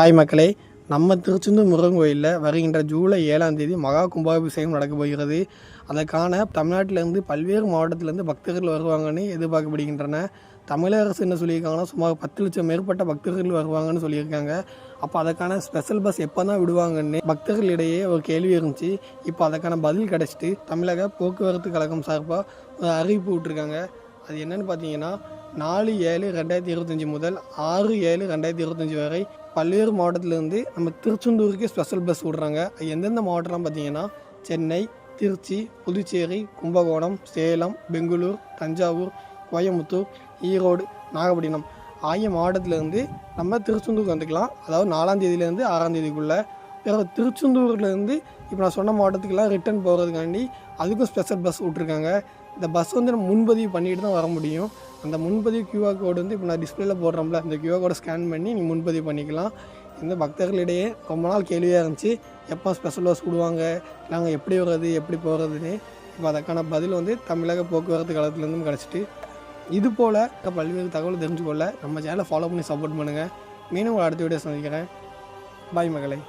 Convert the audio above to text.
Hi மக்களே நம்ம திருச்செந்தூர் முருகன் கோயிலில் வருகின்ற ஜூலை ஏழாம் தேதி மகா கும்பாபிஷேகம் நடக்க போகிறது. அதற்கான தமிழ்நாட்டிலேருந்து பல்வேறு மாவட்டத்திலேருந்து பக்தர்கள் வருவாங்கன்னு எதிர்பார்க்கப்படுகின்றன. தமிழக அரசு என்ன சொல்லியிருக்காங்கன்னா சுமார் பத்து லட்சம் மேற்பட்ட பக்தர்கள் வருவாங்கன்னு சொல்லியிருக்காங்க. அப்போ அதற்கான ஸ்பெஷல் பஸ் எப்போ தான் விடுவாங்கன்னு பக்தர்களிடையே ஒரு கேள்வி இருந்துச்சு. இப்போ அதற்கான பதில் கிடச்சிட்டு தமிழக போக்குவரத்து கழகம் சார்பாக ஒரு அறிவிப்பு விட்டுருக்காங்க. அது என்னென்னு பார்த்தீங்கன்னா நாலு ஏழு ரெண்டாயிரத்தி இருபத்தஞ்சி முதல் ஆறு ஏழு ரெண்டாயிரத்தி இருபத்தஞ்சி வரை பல்வேறு மாவட்டத்திலேருந்து நம்ம திருச்செந்தூருக்கு ஸ்பெஷல் பஸ் விடுறாங்க. எந்தெந்த மாவட்டம்லாம் பார்த்தீங்கன்னா சென்னை திருச்சி புதுச்சேரி கும்பகோணம் சேலம் பெங்களூர் தஞ்சாவூர் கோயம்புத்தூர் ஈரோடு நாகப்பட்டினம் ஆகிய மாவட்டத்திலேருந்து நம்ம திருச்செந்தூருக்கு வந்துக்கலாம். அதாவது நாலாம் தேதியிலேருந்து ஆறாம் தேதிக்குள்ளே பிறகு திருச்செந்தூர்லேருந்து இப்போ நான் சொன்ன மாவட்டத்துக்கெல்லாம் ரிட்டர்ன் போகிறதுக்காண்டி அதுக்கும் ஸ்பெஷல் பஸ் விட்ருக்காங்க இந்த பஸ் வந்து நம்ம முன்பதிவு பண்ணிட்டு தான் வர முடியும். அந்த முன்பதிவு கியூஆர் கோடு வந்து இப்போ நான் டிஸ்பிளேல போடுறோம்ல அந்த கியூஆர் கோடை ஸ்கேன் பண்ணி நீ முன்பதிவு பண்ணிக்கலாம். இந்த பக்தர்களிடையே ரொம்ப நாள் கேள்வியாக இருந்துச்சு. எப்போ ஸ்பெஷல் பஸ் விடுவாங்க? நாங்கள் எப்படி வர்றது? எப்படி போகிறதுன்னு இப்போ அதற்கான பதில் வந்து தமிழக போக்குவரத்து கழகத்துலேருந்தும் கிடச்சிட்டு இது போல் பல்வேறு தகவல் தெரிஞ்சுக்கொள்ள நம்ம சேனலை ஃபாலோ பண்ணி சப்போர்ட் பண்ணுங்கள் மீண்டும் உங்களை அடுத்த வீடியோ சந்திக்கிறேன். பாய் மகளை.